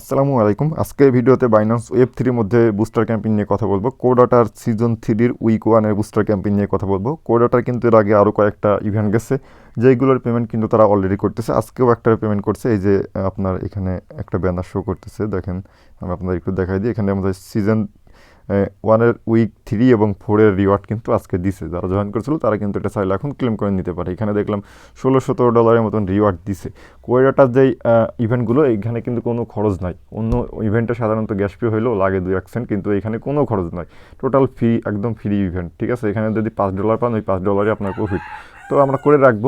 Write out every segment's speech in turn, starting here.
আসসালামু আলাইকুম। আজকে ভিডিওতে বাইনান্স ওয়েব থ্রির মধ্যে বুস্টার ক্যাম্পিং নিয়ে কথা বলব। কোডাটার সিজন থ্রির উইক ওয়ানের বুস্টার ক্যাম্পিং নিয়ে কথা বলব। কোডাটার কিন্তু এর আগে আরও কয়েকটা ইভেন্ট গেছে। যেগুলোর পেমেন্ট কিন্তু তারা অলরেডি করতেছে। আজকেও একটা পেমেন্ট করছে। এই যে আপনার এখানে একটা ব্যানার শো করতেছে। দেখেন, আমি আপনাদের একটু দেখাই দিই। এখানে আমাদের সিজন ওয়ানের উইক থ্রি এবং ফোরের রিওয়ার্ড কিন্তু আজকে দিছে। যারা জয়েন করেছিল, তারা কিন্তু এটা চাইলে এখন ক্লেম করে নিতে পারে। এখানে দেখলাম ষোলো সতেরো ডলারের মতন রিওয়ার্ড দিছে। কোয়েরাটার যেই ইভেন্টগুলো এখানে কিন্তু কোনো খরচ নাই। অন্য ইভেন্টে সাধারণত গ্যাস ফি হলেও লাগে দুই, এক সেন্ট কিন্তু এখানে কোনো খরচ নাই। টোটাল ফ্রি একদম ফ্রি ইভেন্ট ঠিক আছে? এখানে যদি পাঁচ ডলার পান, ওই পাঁচ ডলারই আপনার প্রফিট তো আমরা করে রাখব।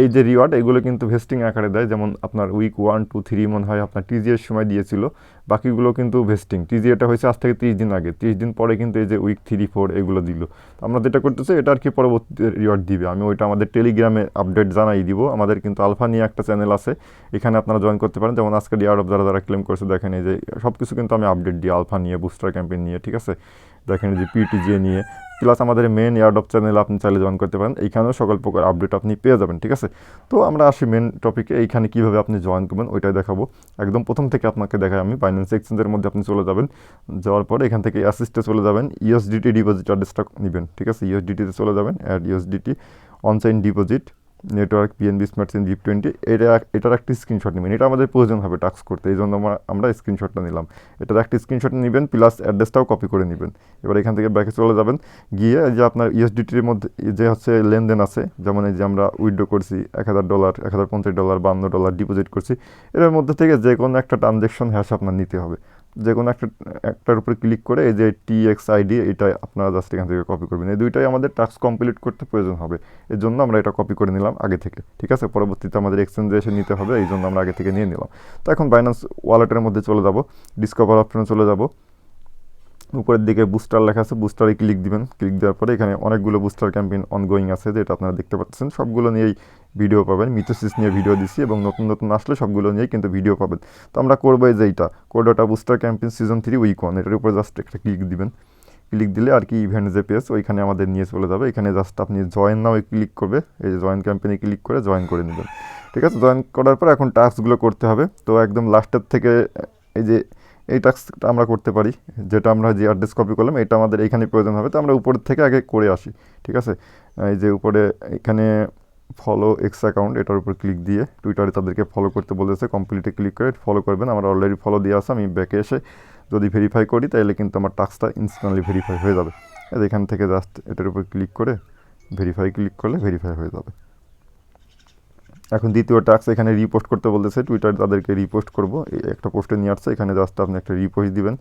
এই যে রিওয়ার্ড, এগুলো কিন্তু ভেস্টিং আকারে দেয়। যেমন আপনার উইক ওয়ান টু থ্রি মনে হয় আপনার টিজিএর সময় দিয়েছিল। বাকিগুলো কিন্তু ভেস্টিং। টিজিএটা হয়েছে আজ থেকে তিরিশ দিন আগে। তিরিশ দিন পরে কিন্তু এই যে উইক থ্রি ফোর এগুলো দিল। আমরা যেটা করতেছি, এটা আর কি পরবর্তীতে রিওয়ার্ড দিবে। আমি ওইটা আমাদের টেলিগ্রামে আপডেট জানাই দিব। আমাদের কিন্তু আলফা নিয়ে একটা চ্যানেল আছে। এখানে আপনারা জয়েন করতে পারেন। যেমন আজকে ডিআর অফ যারা যারা ক্লেম করেছে, দেখেন এই যে সব কিছু কিন্তু আমি আপডেট দিই আলফা নিয়ে বুস্টার ক্যাম্পেইন নিয়ে, ঠিক আছে? দেখেন যে পিটিজিএ নিয়ে। প্লাস আমাদের মেন ইয়ার্ড অফ চ্যানেল আপনি চাইলে জয়েন করতে পারেন। এইখানেও সকল প্রকার আপডেট আপনি পেয়ে যাবেন, ঠিক আছে? তো আমরা আসি মেন টপিকে এইখানে কীভাবে আপনি জয়েন করবেন ওইটাই দেখাবো। একদম প্রথম থেকে আপনাকে দেখাই আমি। ফাইন্যান্স এক্সচেঞ্জের মধ্যে আপনি চলে যাবেন। যাওয়ার পরে এখান থেকে অ্যাসিস্টে চলে যাবেন। ইউএসডিটি ডিপোজিট অ্যাড্রেসটা নেবেন, ঠিক আছে? ইউএসডিটিতে চলে যাবেন। Add USDT অনসাইন deposit network PNB smart chain zip twenty এটা এটার একটি স্ক্রিনশট নেবেন। এটা আমাদের প্রয়োজন হবে টাক্স করতে, এই জন্য আমরা আমরা স্ক্রিনশটটা নিলাম। এটার একটি স্ক্রিনশট নেবেন প্লাস অ্যাড্রেসটাও কপি করে নেবেন। এবার এখান থেকে ব্যাকে চলে যাবেন। গিয়ে যে আপনার ইউএসডিটির মধ্যে যে হচ্ছে লেনদেন আছে, যেমন এই যে আমরা উইথড্র করছি, এক হাজার ডলার এক হাজার পঞ্চাশ ডলার বান্ন ডলার ডিপোজিট করছি, এর মধ্যে থেকে যে কোনো একটা ট্রানজ্যাকশন হ্যাশ আপনার নিতে হবে। যে কোনো একটা, একটার উপরে ক্লিক করে এই যে টি এক্স আইডি এটা আপনারা জাস্ট এখান থেকে কপি করবেন। এই দুইটাই আমাদের টাস্ক কমপ্লিট করতে প্রয়োজন হবে। এর জন্য আমরা এটা কপি করে নিলাম আগে থেকে, ঠিক আছে? পরবর্তীতে আমাদের এক্সচেঞ্জে এসে নিতে হবে, এই জন্য আমরা আগে থেকে নিয়ে নিলাম। তো এখন বাইন্যান্স ওয়ালেটের মধ্যে চলে যাব ডিসকভার অপশনে চলে যাব। উপরের দিকে বুস্টার লেখা আছে বুস্টারে ক্লিক দিবেন। ক্লিক দেওয়ার পরে এখানে অনেকগুলো বুস্টার ক্যাম্পেইন অনগোয়িং আছে, যেটা আপনারা দেখতে পাচ্ছেন। সবগুলো নিয়েই ভিডিও পাবেন। মিথোসিস নিয়ে ভিডিও দিচ্ছি এবং নতুন নতুন আসলে সবগুলো নিয়েই কিন্তু ভিডিও পাবেন। তো আমরা করব এই যে এইটা। কোডোটা booster campaign season three week one এটার উপরে জাস্ট একটা ক্লিক দিবেন। ক্লিক দিলে আর কি ইভেন্ট যে পেজ ওইখানে আমাদের নিয়ে চলে যাবে। এখানে জাস্ট আপনি জয়েন নাও ক্লিক করবে। এই যে জয়েন ক্যাম্পেইনে ক্লিক করে জয়েন করে নেবেন। ঠিক আছে? জয়েন করার পর এখন টাস্কগুলো করতে হবে। তো একদম লাস্টের থেকে, এই যে এই টাস্কটা আমরা করতে পারি, যেটা আমরা যে অ্যাড্রেস কপি করলাম, এটা আমাদের এখানে প্রয়োজন হবে। তো আমরা উপরের থেকে আগে করে আসি, ঠিক আছে? এই যে উপরে, এখানে ফলো এক্স অ্যাকাউন্ট এটার উপর ক্লিক দিয়ে টুইটারে তাদেরকে ফলো করতে বলেছে। কমপ্লিটে ক্লিক করে ফলো করবেন। আমার অলরেডি ফলো দিয়ে আসা আমি ব্যাকে এসে যদি ভেরিফাই করি, তাহলে কিন্তু আমার টাস্কটা ইনস্ট্যান্টলি ভেরিফাই হয়ে যাবে। এখান থেকে জাস্ট এটার উপর ক্লিক করে ভেরিফাই ক্লিক করলে ভেরিফাই হয়ে যাবে। এখন দ্বিতীয় টাস্ক এখানে রিপোস্ট করতে বলতেছে টুইটার তাদেরকে রিপোস্ট করব। একটা পোস্টে নিয়ে আসছে, এখানে জাস্ট আপনি একটা রিপোস্ট দিবেন,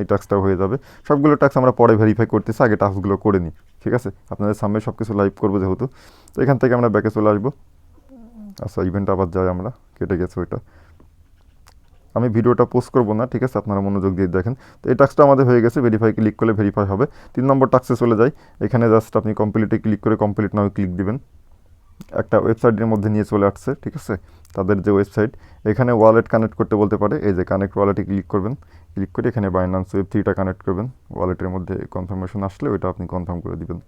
এই টাস্কটাও হয়ে যাবে। সবগুলো টাস্ক আমরা পরে ভেরিফাই করতেছি, আগে টাস্কগুলো করে নিই, ঠিক আছে? আপনাদের সামনে সব কিছু লাইভ করব যেহেতু। তো এখান থেকে আমরা ব্যাকে চলে আসব। আচ্ছা ইভেন্ট আবার যাই আমরা, কেটে গেছে ওইটা। আমি ভিডিওটা পোস্ট করব না, ঠিক আছে? আপনারা মনোযোগ দিয়ে দেখেন। তো এই টাস্কটা আমাদের হয়ে গেছে ভেরিফাই ক্লিক করলে ভেরিফাই হবে। তিন নম্বর টাস্কে চলে যাই। এখানে জাস্ট আপনি কমপ্লিটে ক্লিক করে কমপ্লিট নাও ক্লিক দিবেন। একটা ওয়েবসাইটের মধ্যে নিয়ে চলে আসছে, ঠিক আছে? তাদের যে ওয়েবসাইট এখানে ওয়ালেট কানেক্ট করতে বলতে পারে। এই যে কানেক্ট ওয়ালেটে ক্লিক করবেন ক্লিক করে এখানে বাইনান্স ওয়েব থ্রিটা কানেক্ট করবেন। ওয়ালেটের মধ্যে কনফার্মেশন আসলে ওইটা আপনি কনফার্ম করে দিবেন।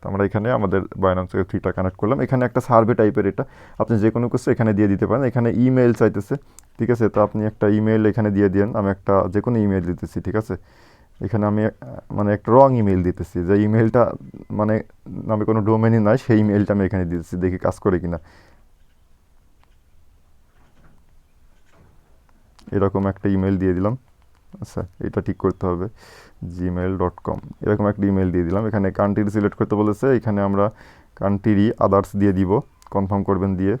তো আমরা এখানে আমাদের বাইনান্স ওয়েব থ্রিটা কানেক্ট করলাম। এখানে একটা সার্ভে টাইপের এটা। আপনি যে কোনো কিছু এখানে দিয়ে দিতে পারেন। এখানে ইমেল চাইতেছে, ঠিক আছে? তো আপনি একটা ইমেল এখানে দিয়ে দিন। আমি একটা যে কোনো ইমেল দিতেছি, ঠিক আছে? এখানে আমি মানে একটা রং ইমেল দিতেছি, যে ইমেলটা মানে আমি কোনো ডোমেনই নাই, সেই ইমেলটা আমি এখানে দিতেছি, দেখি কাজ করে কিনা। এরকম একটা ইমেল দিয়ে দিলাম। আচ্ছা এটা ঠিক করতে হবে। জিমেল ডট কম এরকম একটা ইমেল দিয়ে দিলাম। এখানে কান্ট্রি সিলেক্ট করতে বলেছে, এখানে আমরা কান্ট্রি আদার্স দিয়ে দিব কনফার্ম করবেন দিয়ে।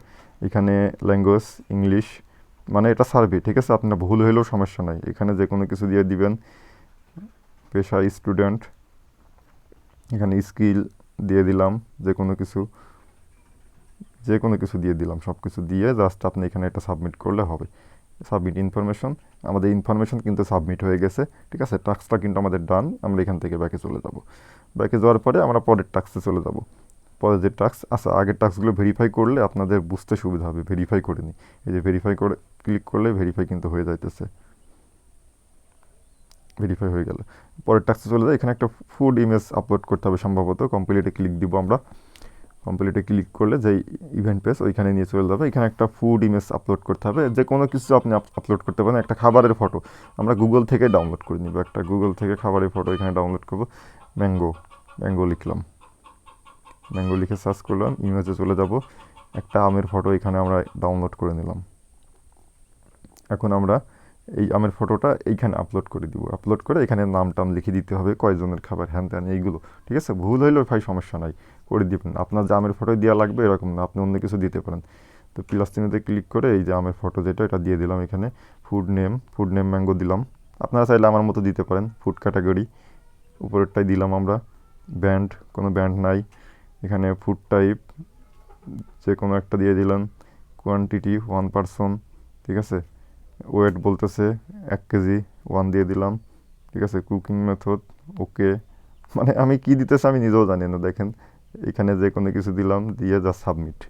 এখানে ল্যাঙ্গুয়েজ ইংলিশ মানে এটা সার্ভে ঠিক আছে? আপনার ভুল হলেও সমস্যা নাই। এখানে যে কোনো কিছু দিয়ে দিবেন। পেশা স্টুডেন্ট এখানে স্কিল দিয়ে দিলাম যে কোনো কিছু যে কোনো কিছু দিয়ে দিলাম সব কিছু দিয়ে জাস্ট আপনি এখানে এটা সাবমিট করলে হবে। সাবমিট ইনফরমেশন আমাদের ইনফরমেশন কিন্তু সাবমিট হয়ে গেছে, ঠিক আছে? টাস্কটা কিন্তু আমাদের ডান আমরা এখান থেকে ব্যাকে চলে যাব। ব্যাকে যাওয়ার পরে আমরা পরের টাস্কে চলে যাব। পরে যে টাস্ক আচ্ছা আগের টাস্কগুলো ভেরিফাই করলে আপনাদের বুঝতে সুবিধা হবে ভেরিফাই করে নিই। এই যে ভেরিফাই করে ক্লিক করলে ভেরিফাই কিন্তু হয়ে যাইতেছে। ভেরিফাই হয়ে গেল। পরের টাস্কে চলে যায় এখানে একটা ফুড ইমেজ আপলোড করতে হবে সম্ভবত। কমপ্লিটে ক্লিক দিব আমরা। কমপ্লিটে ক্লিক করলে যেই ইভেন্ট পেজ ওইখানে নিয়ে চলে যাবে। এখানে একটা ফুড ইমেজ আপলোড করতে হবে। যে কোনো কিছু আপনি আপলোড করতে পারেন। একটা খাবারের ফটো আমরা গুগল থেকে ডাউনলোড করে নিব। একটা গুগল থেকে খাবারের ফটো এখানে ডাউনলোড করব। ম্যাঙ্গো ম্যাঙ্গো লিখলাম। ম্যাঙ্গো লিখে সার্চ করলাম। ইমেজে চলে যাব। একটা আমের ফটো এখানে আমরা ডাউনলোড করে নিলাম। এখন আমরা এই আমের ফটোটা এইখানে আপলোড করে দিব। আপলোড করে এখানে নাম টাম লিখে দিতে হবে, কয়জনের খাবার হ্যান ত্যান, এইগুলো। ঠিক আছে? ভুল হইলেও ভাই সমস্যা নাই, করে দিবেন। আপনার যে আমের ফটো দেওয়া লাগবে এরকম না, আপনি অন্য কিছু দিতে পারেন। তো প্লাস চিহ্নতে ক্লিক করে এই যে আমের ফটো যেটা, এটা দিয়ে দিলাম এখানে। Food name food name mango দিলাম। আপনারা চাইলে আমার মতো দিতে পারেন ফুড ক্যাটাগরি উপরেরটাই দিলাম আমরা। ব্যান্ড কোনো ব্যান্ড নাই। এখানে ফুড টাইপ যে কোনো একটা দিয়ে দিলেন। কোয়ান্টিটি ওয়ান পারসন ঠিক আছে? ওয়েট বলতেছে, এক কেজি ওয়ান দিয়ে দিলাম। ঠিক আছে কুকিং মেথড ওকে মানে আমি কি দিতেছি আমি নিজেও জানি না, দেখেন। এখানে যে কোনো কিছু দিলাম, দিয়ে যা সাবমিট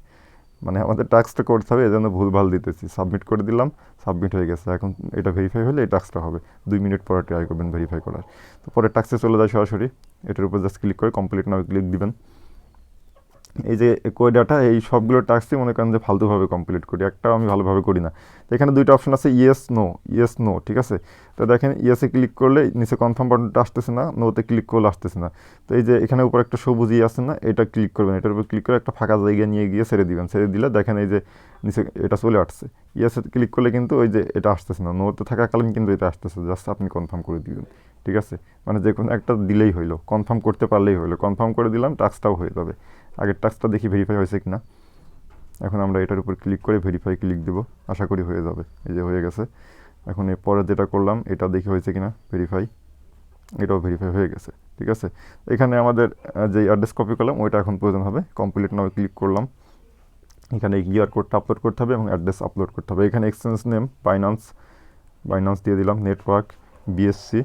মানে আমাদের টাস্কটা করতে হবে এই এজন্য ভুলভাল দিতেছি। সাবমিট করে দিলাম সাবমিট হয়ে গেছে। এখন এটা ভেরিফাই হলে এই টাস্কটা হবে। দুই মিনিট পরে ট্রাই করবেন ভেরিফাই করার। তো পরে টাস্কে চলে যায় সরাসরি। এটার উপর জাস্ট ক্লিক করে কমপ্লিট নাও ক্লিক দিবেন। এই যে কোয়ে ডাটা এই সবগুলো টাস্কই মনে করেন যে ফালতুভাবে কমপ্লিট করি। একটাও আমি ভালোভাবে করি না। তো এখানে দুইটা অপশন আছে ইয়েস নো ইয়েস নো ঠিক আছে? তো দেখেন ইয়েসে ক্লিক করলে নিচে কনফার্ম বাটনটা আসতেছে না নোতে ক্লিক করলে আসতেছে না। তো এই যে এখানে উপর একটা সবুজ ইয়ে আছে না, এটা ক্লিক করবেন। এটার উপর ক্লিক করে একটা ফাঁকা জায়গায় নিয়ে গিয়ে ছেড়ে দিবেন। ছেড়ে দিলে দেখেন এই যে নিচে এটা চলে আসছে। ইয়েসে ক্লিক করলে কিন্তু ওই যে এটা আসতেছে না। নোতে থাকাকালীন কিন্তু এটা আসতেছে। জাস্ট আপনি কনফার্ম করে দিবেন, ঠিক আছে? মানে যে কোনো একটা দিলেই হইল কনফার্ম করতে পারলেই হইল। কনফার্ম করে দিলাম টাস্কটাও হয়ে যাবে। আগের টাস্কটা দেখি ভেরিফাই হয়েছে কি না এখন আমরা এটার উপর ক্লিক করে ভেরিফাই ক্লিক দেব। আশা করি হয়ে যাবে। এই যে হয়ে গেছে। এখন এর পরে যেটা করলাম, এটা দেখি হয়েছে কিনা ভেরিফাই এটাও ভেরিফাই হয়ে গেছে, ঠিক আছে? এখানে আমাদের যে অ্যাড্রেস কপি করলাম, ওইটা এখন প্রয়োজন হবে। কমপ্লিট নামে ক্লিক করলাম। এখানে কিউআর কোডটা আপলোড করতে হবে এবং অ্যাড্রেস আপলোড করতে হবে। এখানে এক্সচেঞ্জ নেম বাইনান্স বাইনান্স দিয়ে দিলাম নেটওয়ার্ক বিএসসি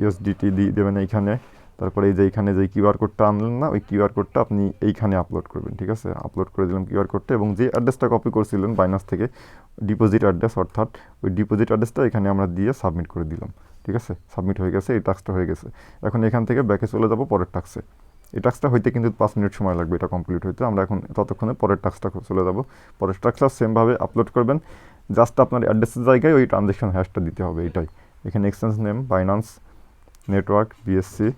ইউএসডিটি দিয়ে দেবেন এইখানে তারপরে এই যে এইখানে যে কিউআর কোডটা আনলেন না, ওই কিউআর কোডটা আপনি এইখানে আপলোড করবেন, ঠিক আছে? আপলোড করে দিলাম কিউআর কোডটা এবং যে অ্যাড্রেসটা কপি করছিলেন বাইনান্স থেকে ডিপোজিট অ্যাড্রেস অর্থাৎ ওই ডিপোজিট অ্যাড্রেসটা এখানে আমরা দিয়ে সাবমিট করে দিলাম, ঠিক আছে? সাবমিট হয়ে গেছে, এই টাস্কটা হয়ে গেছে। এখন এখান থেকে ব্যাকে চলে যাব পরের টাস্কে এই টাস্কটা হইতে কিন্তু পাঁচ মিনিট সময় লাগবে এটা কমপ্লিট হইতে। আমরা এখন ততক্ষণে পরের টাস্কটা চলে যাব। পরের টাস্কটা সেমভাবে আপলোড করবেন। জাস্ট আপনার অ্যাড্রেসের জায়গায় ওই ট্রানজ্যাকশন হ্যাশটা দিতে হবে, এটাই। এখানে exchange name Binance network BSC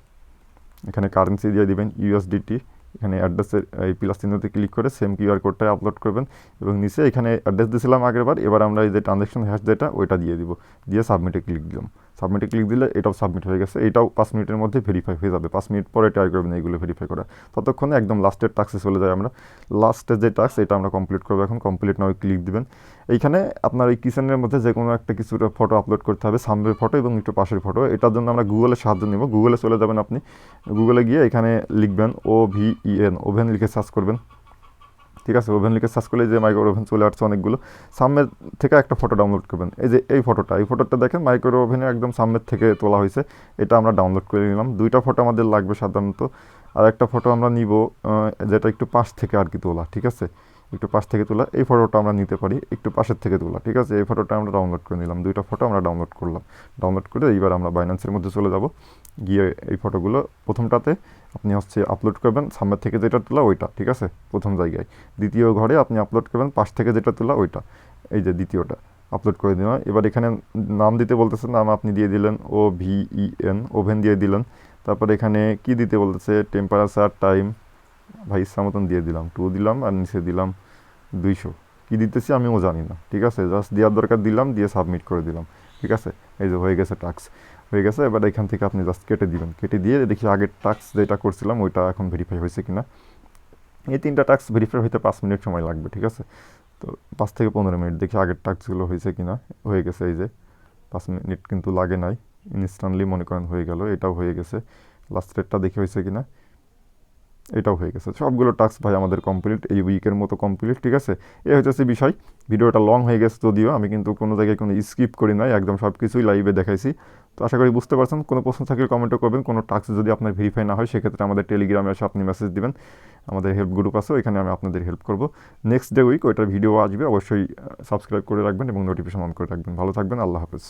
এখানে কারেন্সি দিয়ে দিবেন ইউএসডিটি এখানে অ্যাড্রেসের এই প্লাস চিহ্নতে ক্লিক করে সেম কিউআর কোডটা আপলোড করবেন এবং নিচে এখানে অ্যাড্রেস দিয়েছিলাম আগেরবার, এবার আমরা এই যে ট্রানজ্যাকশন হ্যাশ যেটা, ওইটা দিয়ে দিব, দিয়ে সাবমিটে ক্লিক দিলাম। সাবমিটে ক্লিক দিলে এটাও সাবমিট হয়ে গেছে। এটাও পাঁচ মিনিটের মধ্যে ভেরিফাই হয়ে যাবে। পাঁচ মিনিট পরে ট্রাই করবেন এইগুলো ভেরিফাই করা। ততক্ষণে একদম লাস্টের টাস্কে চলে যায় আমরা। লাস্টের যে টাস্ক এটা আমরা কমপ্লিট করব এখন। কমপ্লিট নাও ক্লিক দিবেন। এইখানে আপনার এই কিচেনের মধ্যে যে কোনো একটা কিছু ফটো আপলোড করতে হবে। সামনের ফটো এবং একটু পাশের ফটো এটার জন্য আমরা গুগলের সাহায্য নিব। গুগলে চলে যাবেন আপনি। গুগলে গিয়ে এখানে লিখবেন O V E N oven লিখে সার্চ করবেন। ঠিক আছে? ওভেন লিখে সার্চ করলে যে মাইক্রো ওভেন চলে আসছে অনেকগুলো। সামনের থেকে একটা ফটো ডাউনলোড করবেন। এই যে, এই ফটোটা এই ফটোটা দেখেন মাইক্রো ওভেনের একদম সামনের থেকে তোলা হয়েছে। এটা আমরা ডাউনলোড করে নিলাম। দুইটা ফটো আমাদের লাগবে সাধারণত। আর একটা ফটো আমরা নিব যেটা একটু পাশ থেকে আর কি তোলা, ঠিক আছে? একটু পাশ থেকে তোলা, এই ফটোটা আমরা নিতে পারি, একটু পাশের থেকে তোলা, ঠিক আছে? এই ফটোটা আমরা ডাউনলোড করে নিলাম, দুইটা ফটো আমরা ডাউনলোড করলাম। ডাউনলোড করে এইবার আমরা বাইন্যান্সের মধ্যে চলে যাব। গিয়ে এই ফটোগুলো প্রথমটাতে আপনি হচ্ছে আপলোড করবেন, সামনের থেকে যেটা তোলা ওইটা, ঠিক আছে? প্রথম জায়গায়। দ্বিতীয় ঘরে আপনি আপলোড করবেন, পাশ থেকে যেটা তোলা ওইটা, এই যে দ্বিতীয়টা আপলোড করে দিলাম এবার এখানে নাম দিতে বলতেছে, নাম আপনি দিয়ে দিলেন O V E N oven দিয়ে দিলেন। তারপর এখানে কি দিতে বলতেছে? টেম্পারেচার টাইম ভাই ইচ্ছা মতন দিয়ে দিলাম টু দিলাম আর নিচে দিলাম দুইশো। কী দিতেছি আমিও জানি না, ঠিক আছে? জাস্ট দেওয়ার দরকার দিলাম, দিয়ে সাবমিট করে দিলাম, ঠিক আছে? এই যে হয়ে গেছে টাস্ক হয়ে গেছে, এবার এখান থেকে আপনি জাস্ট কেটে দিবেন। কেটে দিয়ে দেখি আগের টাস্ক যেটা করছিলাম, ওইটা এখন ভেরিফাই হয়েছে কিনা। এই তিনটা টাস্ক ভেরিফাই হইতে পাঁচ মিনিট সময় লাগবে, ঠিক আছে? তো পাঁচ থেকে পনেরো মিনিট দেখি আগের টাস্কগুলো হয়েছে কিনা। হয়ে গেছে এই যে, পাঁচ মিনিট কিন্তু লাগে নাই। ইনস্ট্যান্টলি মনে করেন হয়ে গেল, এটাও হয়ে গেছে। লাস্ট লাস্টেরটা দেখে হয়েছে কিনা। এটাও হয়ে গেছে। সবগুলো টাস্ক ভাই আমাদের কমপ্লিট এই উইকের মতো কমপ্লিট ঠিক আছে? এ হচ্ছে বিষয়, ভিডিওটা লং হয়ে গেছে যদিও, আমি কিন্তু কোনো জায়গায় কোনো স্কিপ করি নাই, একদম সব কিছুই লাইভে দেখাইছি। তো আশা করি বুঝতে পারছেন, কোনো প্রশ্ন থাকলে কমেন্টও করবেন, কোনো টাস্ক যদি আপনার ভেরিফাই না হয়, সেক্ষেত্রে আমাদের টেলিগ্রামে এসে আপনি মেসেজ দিবেন। আমাদের হেল্প গ্রুপ আছে, ওইখানে আমি আপনাদের হেল্প করব। নেক্সট ডে উইক ওইটার ভিডিও আসবে, অবশ্যই সাবস্ক্রাইব করে রাখবেন এবং নোটিফিকেশন অন করে রাখবেন। ভালো থাকবেন, আল্লাহ হাফেজ।